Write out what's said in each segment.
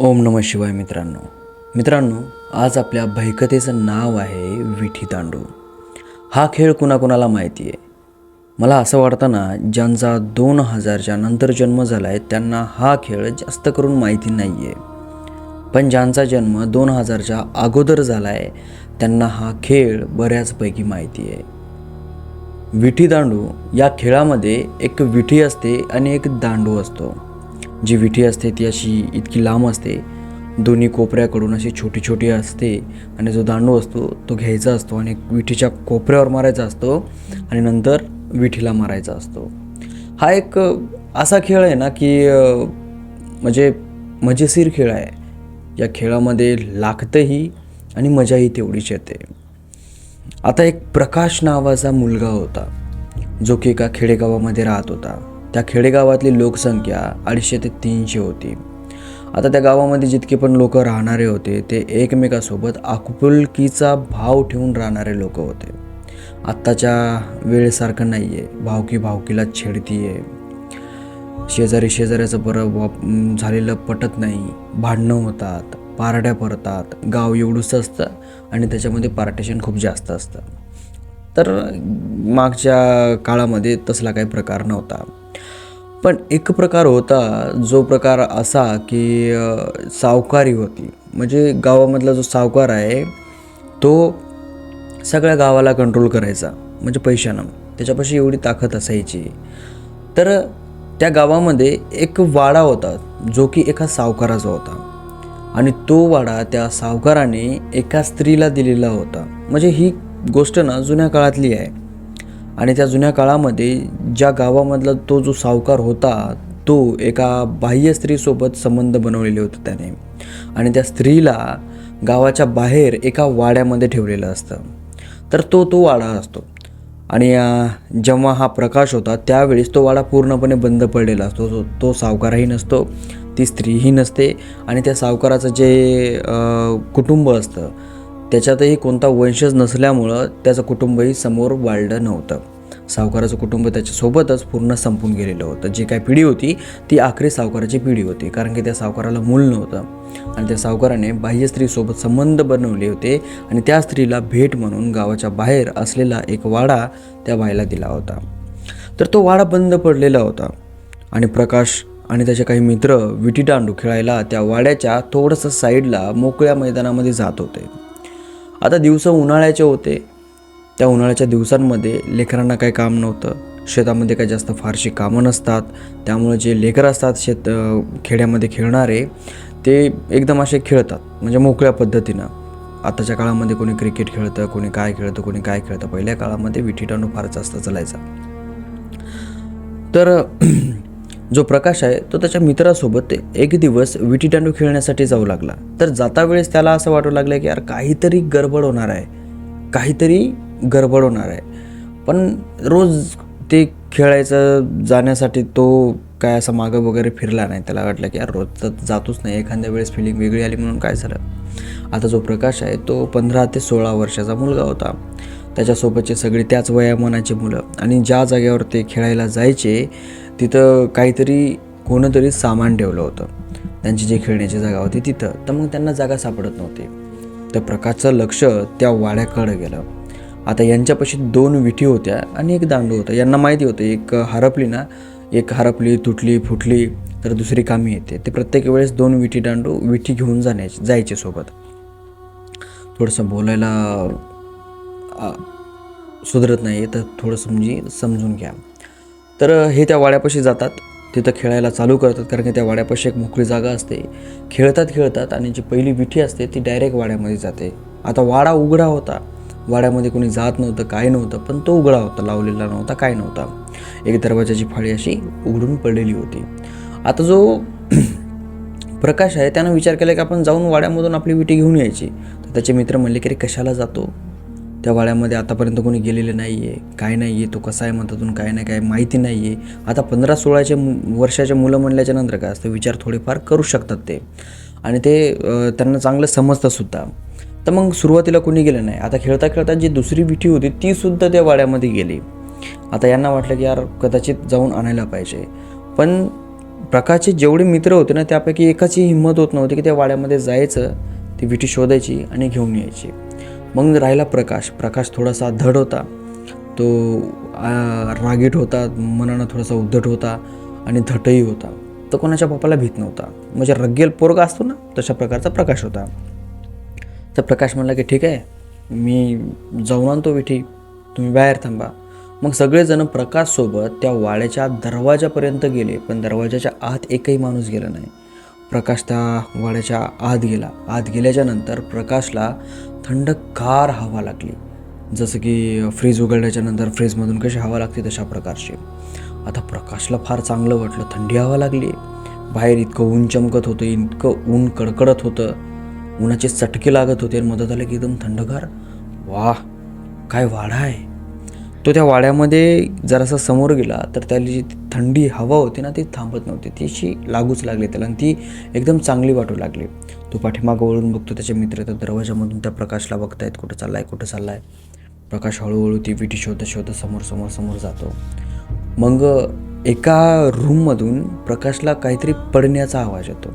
ओम नम शिवाय मित्रांनो. मित्रांनो आज आपल्या भयकथेचं नाव आहे विठी तांडू. हा खेळ कुणाकुणाला माहिती आहे? मला असं वाटतं ना ज्यांचा दोन हजारच्या नंतर जन्म झाला आहे त्यांना हा खेळ जास्त करून माहिती नाही आहे पण ज्यांचा जन्म दोन हजारच्या अगोदर झाला आहे त्यांना हा खेळ बऱ्याचपैकी माहिती आहे. विठी दांडू या खेळामध्ये एक विठी असते आणि एक दांडू असतो. जी विठी असते ती अशी इतकी लांब असते. दोन्ही कोपऱ्याकडून अशी छोटी छोटी असते. आणि जो दांडू असतो तो घ्यायचा असतो आणि विठीच्या कोपऱ्यावर मारायचा असतो आणि नंतर विठीला मारायचा असतो. हा एक असा खेळ आहे ना की म्हणजे मजेशीर खेळ आहे. या खेळामध्ये लागतंही आणि मजाही तेवढीच येते. आता एक प्रकाश नावाचा मुलगा होता. जो की एका खेडेगावामध्ये राहत होता. त्या खेडेगावातली लोकसंख्या अडीचशे ते तीनशे होती. आता त्या गावामध्ये जितके पण लोक राहणारे होते ते एकमेकासोबत आपुलकीचा भाव ठेवून राहणारे लोक होते. आत्ताच्या वेळेसारखं नाही आहे भावकी भावकीला छेडती आहे शेजारी शेजाऱ्याचं बरं झालेलं पटत नाही. भांडणं होतात पारड्या पडतात. गाव एवढंच असतं आणि त्याच्यामध्ये पार्टेशन खूप जास्त असतं. तर मागच्या काळामध्ये तसला काही प्रकार नव्हता. पण एक प्रकार होता जो प्रकार असा की सावकारी होती. म्हणजे गावामधला जो सावकार आहे तो सगळ्या गावाला कंट्रोल करायचा म्हणजे पैशानं. त्याच्यापाशी एवढी ताकद असायची. तर त्या गावामध्ये एक वाडा होता जो की एका सावकाराचा होता. आणि तो वाडा त्या सावकाराने एका स्त्रीला दिलेला होता. म्हणजे ही गोष्ट ना जुन्या काळातली आहे. आणि त्या जुन्या काळामध्ये ज्या गावामधला तो जो सावकार होता तो एका बाह्य स्त्रीसोबत संबंध बनवलेले होते त्याने. आणि त्या स्त्रीला गावाच्या बाहेर एका वाड्यामध्ये ठेवलेलं असतं. तर तो तो वाडा असतो. आणि जेव्हा हा प्रकाश होता त्यावेळेस तो वाडा पूर्णपणे बंद पडलेला असतो. तो तो सावकारही नसतो ती स्त्रीही नसते. आणि त्या सावकाराचं जे कुटुंब असतं त्याच्यातही कोणता वंशज नसल्यामुळं त्याचं कुटुंबही समोर वाढलं नव्हतं. सावकाराचं कुटुंब त्याच्यासोबतच पूर्ण संपून गेलेलं होतं. जी काय पिढी होती ती आखरी सावकाराची पिढी होती कारण की त्या सावकाराला मूल नव्हतं. आणि त्या सावकाराने बाह्य स्त्रीसोबत संबंध बनवले होते आणि त्या स्त्रीला भेट म्हणून गावाच्या बाहेर असलेला एक वाडा त्या बाईला दिला होता. तर तो वाडा बंद पडलेला होता. आणि प्रकाश आणि त्याचे काही मित्र विटीदांडू खेळायला त्या वाड्याच्या थोडंसं साईडला मोकळ्या मैदानामध्ये जात होते. आता दिवस उन्हाळ्याचे होते. त्या उन्हाळ्याच्या दिवसांमध्ये लेकरांना काही काम नव्हतं. शेतामध्ये काही जास्त फारशी कामं नसतात. त्यामुळे जे लेकरं असतात शेत खेड्यामध्ये खेळणारे ते एकदम असे खेळतात म्हणजे मोकळ्या पद्धतीनं. आताच्या काळामध्ये कोणी क्रिकेट खेळतं कोणी काय खेळतं कोणी काय खेळतं. पहिल्या काळामध्ये विठीटाणू फार जास्त चालायचा. तर जो प्रकाश आहे तो त्याच्या मित्रासोबत एक दिवस विटीदांडू खेळण्यासाठी जाऊ लागला. तर जाता वेळेस त्याला असं वाटू लागलं की यार काहीतरी गडबड होणार आहे. काहीतरी गडबड होणार आहे. पण रोज ते खेळायचं जाण्यासाठी तो काय असं मागं वगैरे फिरला नाही. त्याला वाटलं की यार रोज तर जातोच नाही. एखाद्या वेळेस फिलिंग वेगळी आली म्हणून काय झालं? आता जो प्रकाश आहे तो पंधरा ते सोळा वर्षाचा मुलगा होता. त्याच्यासोबतचे सगळे त्याच वयामानाचे मुलं. आणि ज्या जागेवर ते खेळायला जायचे तिथं काहीतरी कोणतरी सामान ठेवलं होतं. त्यांची जी खेळण्याची जागा होती तिथं. तर मग त्यांना जागा सापडत नव्हती. तर प्रकाशचं लक्ष त्या वाड्याकडं गेलं. आता यांच्यापाशी दोन विठी होत्या आणि एक दांडू होता. यांना माहिती होतं एक हरपली ना एक हरपली तुटली फुटली तर दुसरी कामी येते. ते प्रत्येक वेळेस दोन विठी दांडू विठी घेऊन जाण्याचे जायचे सोबत. थोडंसं बोलायला सुधरत नाही तर थोडंसं म्हणजे समजून घ्या. तर हे त्या वाड्यापाशी जातात. तिथं खेळायला चालू करतात कारण की त्या वाड्यापाशी एक मोकळी जागा असते. खेळतात खेळतात आणि जी पहिली विठी असते ती डायरेक्ट वाड्यामध्ये जाते. आता वाडा उघडा होता. वाड्यामध्ये कोणी जात नव्हतं काय नव्हतं पण तो उघडा होता लावलेला नव्हता काय नव्हता. एक दरवाजाची फाळी अशी उघडून पडलेली होती. आता जो प्रकाश आहे त्यानं विचार केला की आपण जाऊन वाड्यामधून आपली विटी घेऊन यायची. तर त्याचे मित्र म्हणले की रे कशाला जातो? त्या वाड्यामध्ये आतापर्यंत कोणी गेलेलं नाही आहे काय नाही आहे तो कसा आहे म्हणतातून काय नाही काय माहिती नाही आहे आता पंधरा सोळाच्या वर्षाच्या वर्षाचे मुलं म्हणल्याच्या नंतर काय असतं विचार थोडेफार करू शकतात ते. आणि ते त्यांना चांगलं समजतंसुद्धा तर मग सुरुवातीला कोणी गेलं नाही. आता खेळता खेळता जी दुसरी विठी होती तीसुद्धा त्या वाड्यामध्ये गेली. आता यांना वाटलं की यार कदाचित जाऊन आणायला पाहिजे. पण प्रकाशचे जेवढे मित्र होते ना त्यापैकी एकाची हिंमत होत नव्हती की त्या वाड्यामध्ये जायचं ती विठी शोधायची आणि घेऊन यायची. मग राहिला प्रकाश. प्रकाश थोडासा धड होता. तो रागीट होता मनानं थोडासा उद्धट होता आणि धटही होता. तो कोणाच्या बापाला भीत नव्हता. म्हणजे रग्गेल पोरगा असतो ना तशा प्रकारचा प्रकाश होता. तर प्रकाश म्हणला की ठीक आहे मी जाऊन आणतो विठी. तुम्ही बाहेर थांबा. मग सगळेजण प्रकाशसोबत त्या वाड्याच्या दरवाजापर्यंत गेले पण दरवाजाच्या आत एकही माणूस गेला नाही. प्रकाश त्या वाड्याच्या आत गेला. आत गेल्याच्यानंतर प्रकाशला थंडगार हवा लागली. जसं की फ्रीज उघडल्याच्या नंतर फ्रीजमधून कशी हवा लागते तशा प्रकारची. आता प्रकाशला फार चांगलं वाटलं थंडी हवा लागली. बाहेर इतकं ऊन चमकत होतं इतकं ऊन कडकडत होतं. उन्हाचे चटके लागत होते आणि मदत आलं की एकदम थंडगार. वा काय वाडा आहे. तो त्या वाड्यामध्ये जरासा समोर गेला तर त्याला जी थंडी हवा होती ना ती थांबत नव्हती. ती अशी लागूच लागली त्याला आणि ती एकदम चांगली वाटू लागली. तो पाठीमागं वळून बघतो त्याचे मित्र त्या दरवाजामधून त्या प्रकाशला बघतायत कुठं चाललाय कुठं चाललाय. प्रकाश हळूहळू ती विटी शोधत शोधत समोर समोर समोर जातो. मग एका रूममधून प्रकाशला काहीतरी पडण्याचा आवाज येतो.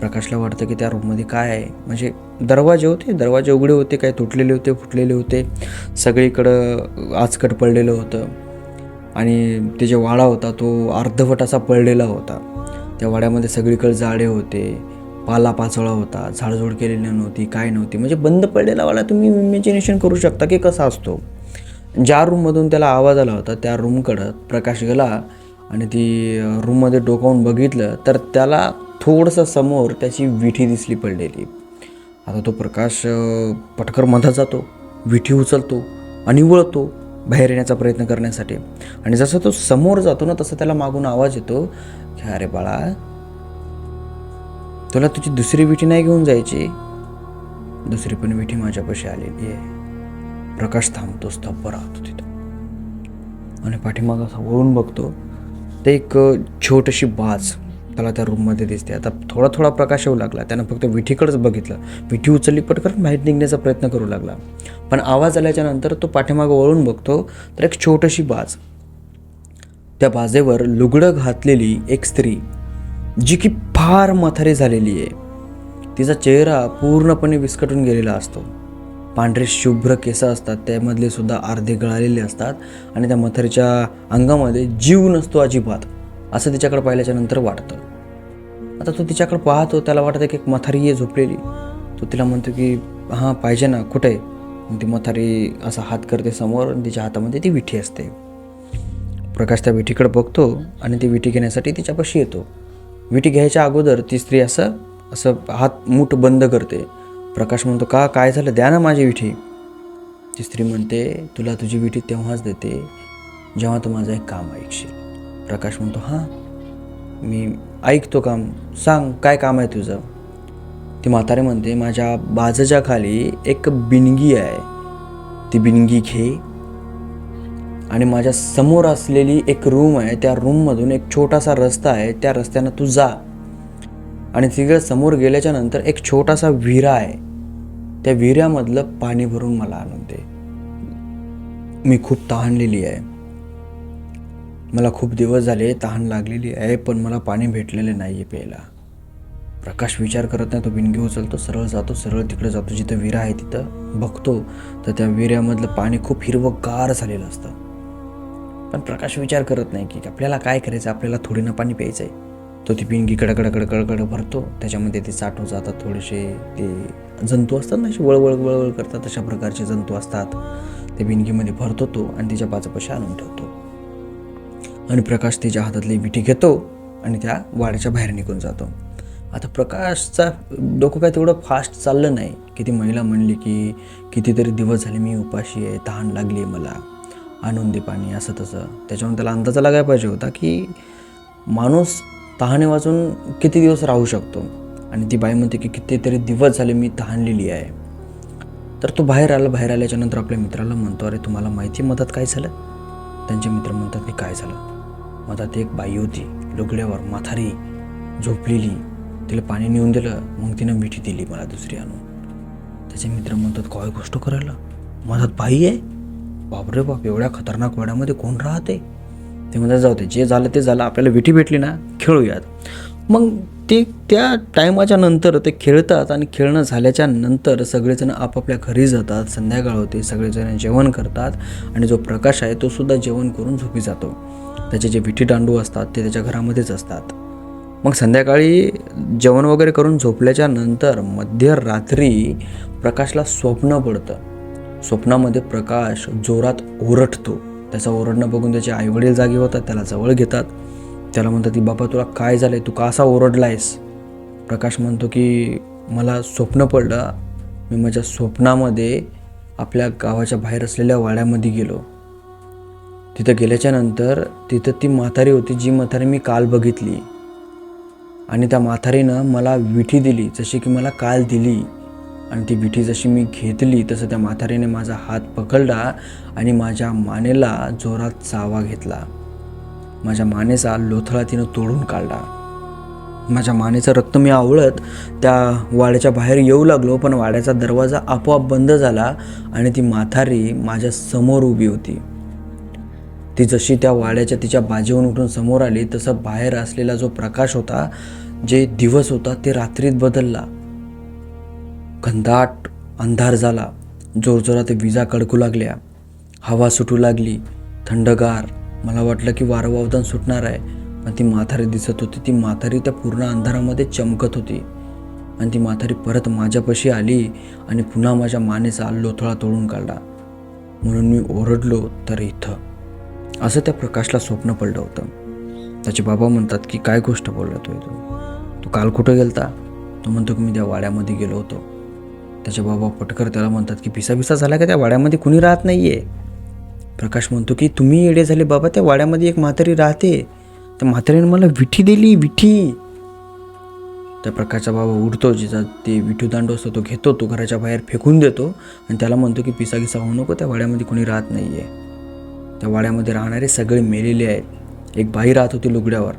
प्रकाशला वाटतं की त्या रूममध्ये काय आहे? म्हणजे दरवाजे होते दरवाजे उघडे होते काय तुटलेले होते फुटलेले होते. सगळीकडं आचकट पडलेलं होतं. आणि ते जे वाडा होता तो अर्धवट असा पडलेला होता. त्या वाड्यामध्ये सगळीकडे जाडे होते. पालापाचोळा होता झाडझूड केलेली नव्हती काय नव्हती. म्हणजे बंद पडलेला वाला तुम्ही इमॅजिनेशन करू शकता की कसा असतो. ज्या रूममधून त्याला आवाज आला होता त्या रूमकडं प्रकाश गेला आणि ती रूममध्ये डोकावून बघितलं तर त्याला थोडंसं समोर त्याची विठी दिसली पडलेली. आता तो प्रकाश पटकर मधात जातो विठी उचलतो आणि वळतो बाहेर येण्याचा प्रयत्न करण्यासाठी. आणि जसं तो समोर जातो ना तसं त्याला मागून आवाज येतो की अरे बाळा तुला तुझी दुसरी विठी नाही घेऊन जायची? दुसरी पण विठी माझ्यापाशी आलेली आहे. प्रकाश थांबतो स्तब्ध राहतो तिथं. आणि पाठीमागं असा वळून बघतो ते एक छोटीशी बाज त्याला त्या रूममध्ये दिसते. आता थोडा थोडा प्रकाश येऊ लागला. त्यानं फक्त विठीकडंच बघितलं. विठी उचलली पटकन बाहेर निघण्याचा प्रयत्न करू लागला. पण आवाज आल्याच्यानंतर तो पाठीमागं वळून बघतो तर एक छोटीशी बाज. त्या बाजेवर लुगडं घातलेली एक स्त्री जी की फार म्हातारी झालेली आहे. तिचा चेहरा पूर्णपणे विस्कटून गेलेला असतो. पांढरे शुभ्र केस असतात त्यामधले सुद्धा अर्धे गळालेले असतात आणि त्या मथरीच्या अंगामध्ये जीव नसतो अजिबात असं तिच्याकडे पाहिल्याच्या नंतर वाटतं. आता तो तिच्याकडे पाहतो त्याला वाटतं की एक मथारी आहे झोपलेली. तो तिला म्हणतो की हां पाहिजे ना कुठे आहे? ती मथारी असा हात करते समोर आणि तिच्या हातामध्ये ती विठी असते. प्रकाश त्या विठीकडे बघतो आणि ती विठी घेण्यासाठी तिच्यापाशी येतो. विटी घ्यायच्या अगोदर ती स्त्री असं असं हात मूठ बंद करते. प्रकाश म्हणतो का काय झालं? द्या ना माझी विठी. ती स्त्री म्हणते तुला तुझी विठी तेव्हाच देते जेव्हा तू माझं एक काम ऐकशील. प्रकाश म्हणतो हां मी ऐकतो काम. सांग काय काम आहे तुझं? ती म्हातारे म्हणते माझ्या बाजूच्या खाली एक बिनगी आहे. ती बिनगी घे आणि माझ्यासमोर असलेली एक रूम आहे त्या रूममधून एक छोटासा रस्ता आहे त्या रस्त्यानं तू जा. आणि तिकडे समोर गेल्याच्यानंतर एक छोटासा विरा आहे. त्या विहिऱ्यामधलं पाणी भरून मला आणून दे. मी खूप तहानलेली आहे. मला खूप दिवस झाले तहान लागलेली आहे पण मला पाणी भेटलेलं नाही आहे प्यायला. प्रकाश विचार करत नाही तो बिनगी उचलतो सरळ जातो सरळ तिकडे जातो. जिथं विहिरा आहे तिथं बघतो तर त्या विहिऱ्यामधलं पाणी खूप हिरवंगार झालेलं असतं. पण प्रकाश विचार करत नाही की आपल्याला काय करायचं आपल्याला थोडी ना पाणी प्यायचं आहे तो ती पिंगी कडकडकडं कडकडं भरतो त्याच्यामध्ये ते साठव जातात थोडेसे ते जंतू असतात ना असे वळवळ वळवळ करतात तशा प्रकारचे जंतू असतात. ते बिनगीमध्ये भरतो तो आणि तिच्या बाजूपाशी आणून ठेवतो. आणि प्रकाश तिच्या हातातली विटी घेतो आणि त्या वाड्याच्या बाहेर निघून जातो. आता प्रकाशचा डोकं काय तेवढं फास्ट चाललं नाही. की ती महिला म्हणली की कितीतरी दिवस झाले मी उपाशी आहे तहान लागली आहे मला. आणून दे पाणी असं तसं. त्याच्यामुळे त्याला अंदाजा लागायला पाहिजे होता की माणूस तहाने वाचून किती दिवस राहू शकतो? आणि ती बाई म्हणते की कितीतरी दिवस झाले मी तहानलेली आहे. तर तो बाहेर आला बाहेर आल्याच्यानंतर आपल्या मित्राला म्हणतो अरे तुम्हाला माहिती मदत काय झालं? त्यांचे मित्र म्हणतात की काय झालं? मधात एक बाई होती लुगड्यावर माथारी झोपलेली. तिला पाणी नेऊन दिलं मग तिनं मिठी दिली मला दुसरी आणून. त्याचे मित्र म्हणतात काय गोष्ट करायला? मधात बाई आहे? बापरे बाप एवढ्या खतरनाक वाड्यामध्ये कोण राहते? ते म्हणजे जाऊ दे जे झालं ते झालं आपल्याला विठी भेटली ना खेळूयात. मग ते त्या टायमाच्या नंतर ते खेळतात आणि खेळणं झाल्याच्यानंतर सगळेजण आपापल्या घरी जातात संध्याकाळ होते सगळेजण जेवण करतात आणि जो प्रकाश आहे तो सुद्धा जेवण करून झोपी जातो. त्याचे जे विठी दांडू असतात ते त्याच्या घरामध्येच असतात. मग संध्याकाळी जेवण वगैरे करून झोपल्याच्या नंतर मध्यरात्री प्रकाशला स्वप्न पडतं. स्वप्नामध्ये प्रकाश जोरात ओरडतो. त्याचा ओरडणं बघून त्याचे आईवडील जागे होतात त्याला जवळ घेतात. त्याला म्हणतात की बाबा तुला काय झालं आहे तू का असा ओरडलायस? प्रकाश म्हणतो की मला स्वप्न पडलं. मी माझ्या स्वप्नामध्ये आपल्या गावाच्या बाहेर असलेल्या वाड्यामध्ये गेलो. तिथं गेल्याच्यानंतर तिथं ती म्हातारी होती जी म्हातारी मी काल बघितली. आणि त्या म्हातारीनं मला विठी दिली जशी की मला काल दिली. आणि ती विठी जशी मी घेतली तसं त्या म्हातारीने माझा हात पकडला आणि माझ्या मानेला जोरात चावा घेतला. माझ्या मानेचा लोथळा तिनं तोडून काढला. माझ्या मानेचं रक्त मी आवळत त्या वाड्याच्या बाहेर येऊ लागलो पण वाड्याचा दरवाजा आपोआप बंद झाला आणि ती म्हातारी माझ्यासमोर उभी होती. ती जशी त्या वाड्याच्या तिच्या बाजीहून उठून समोर आली तसं बाहेर असलेला जो प्रकाश होता जे दिवस होता ते रात्रीत बदलला. घनदाट अंधार झाला. जोरजोरात विजा कडकू लागल्या. हवा सुटू लागली. थंडगार. मला वाटलं की वारं वावदान सुटणार आहे. पण ती म्हातारी दिसत होती. ती म्हातारी त्या पूर्ण अंधारामध्ये चमकत होती. आणि ती म्हातारी परत माझ्यापाशी आली आणि पुन्हा माझ्या मानेचा लोथळा तोडून काढला. म्हणून मी ओरडलो तर इथं. असं त्या प्रकाशला स्वप्न पडलं होतं. त्याचे बाबा म्हणतात की काय गोष्ट बोलला तू तू तू काल कुठं गेलता? तो म्हणतो की मी त्या वाड्यामध्ये गेलो होतो. त्याचे बाबा पटकर त्याला म्हणतात की भिसा भिसा झाला का त्या वाड्यामध्ये कुणी राहत नाही आहे प्रकाश म्हणतो की तुम्ही येडे झाले बाबा त्या वाड्यामध्ये एक म्हातारी राहते. त्या म्हातारीने मला विठी दिली विठी. त्या प्रकाशचा बाबा उडतो जिचा ते विठू दांडू असतो तो घेतो तो घराच्या बाहेर फेकून देतो आणि त्याला म्हणतो की पिसा गिसा होऊ नको त्या वाड्यामध्ये कोणी राहत नाही आहे त्या वाड्यामध्ये राहणारे सगळे मेलेले आहेत. एक बाई राहत होती लुगड्यावर.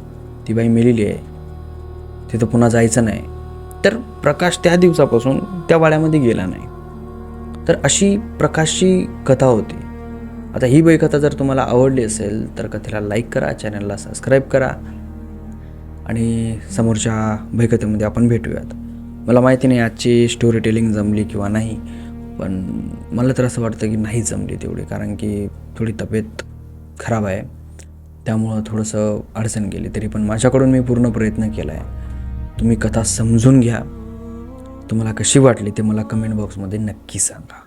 ती बाई मेलेली आहे. तिथं पुन्हा जायचं नाही. तर प्रकाश त्या दिवसापासून त्या वाड्यामध्ये गेला नाही. तर अशी प्रकाशची कथा होती. आता ही बैकथा जर तुम्हाला आवडली असेल तर कथेला लाईक करा चॅनलला सबस्क्राईब करा आणि समोरच्या बैकथेमध्ये आपण भेटूयात. मला माहिती नाही आजची स्टोरी टेलिंग जमली किंवा नाही पण मला तर असं वाटतं की नाही जमली तेवढी कारण की थोडी तब्येत खराब आहे. त्यामुळं थोडंसं अडचण गेली तरी पण माझ्याकडून मी पूर्ण प्रयत्न केला आहे तुम्ही कथा समजून घ्या. तुम्हाला कशी वाटली ते मला कमेंट बॉक्समध्ये नक्की सांगा.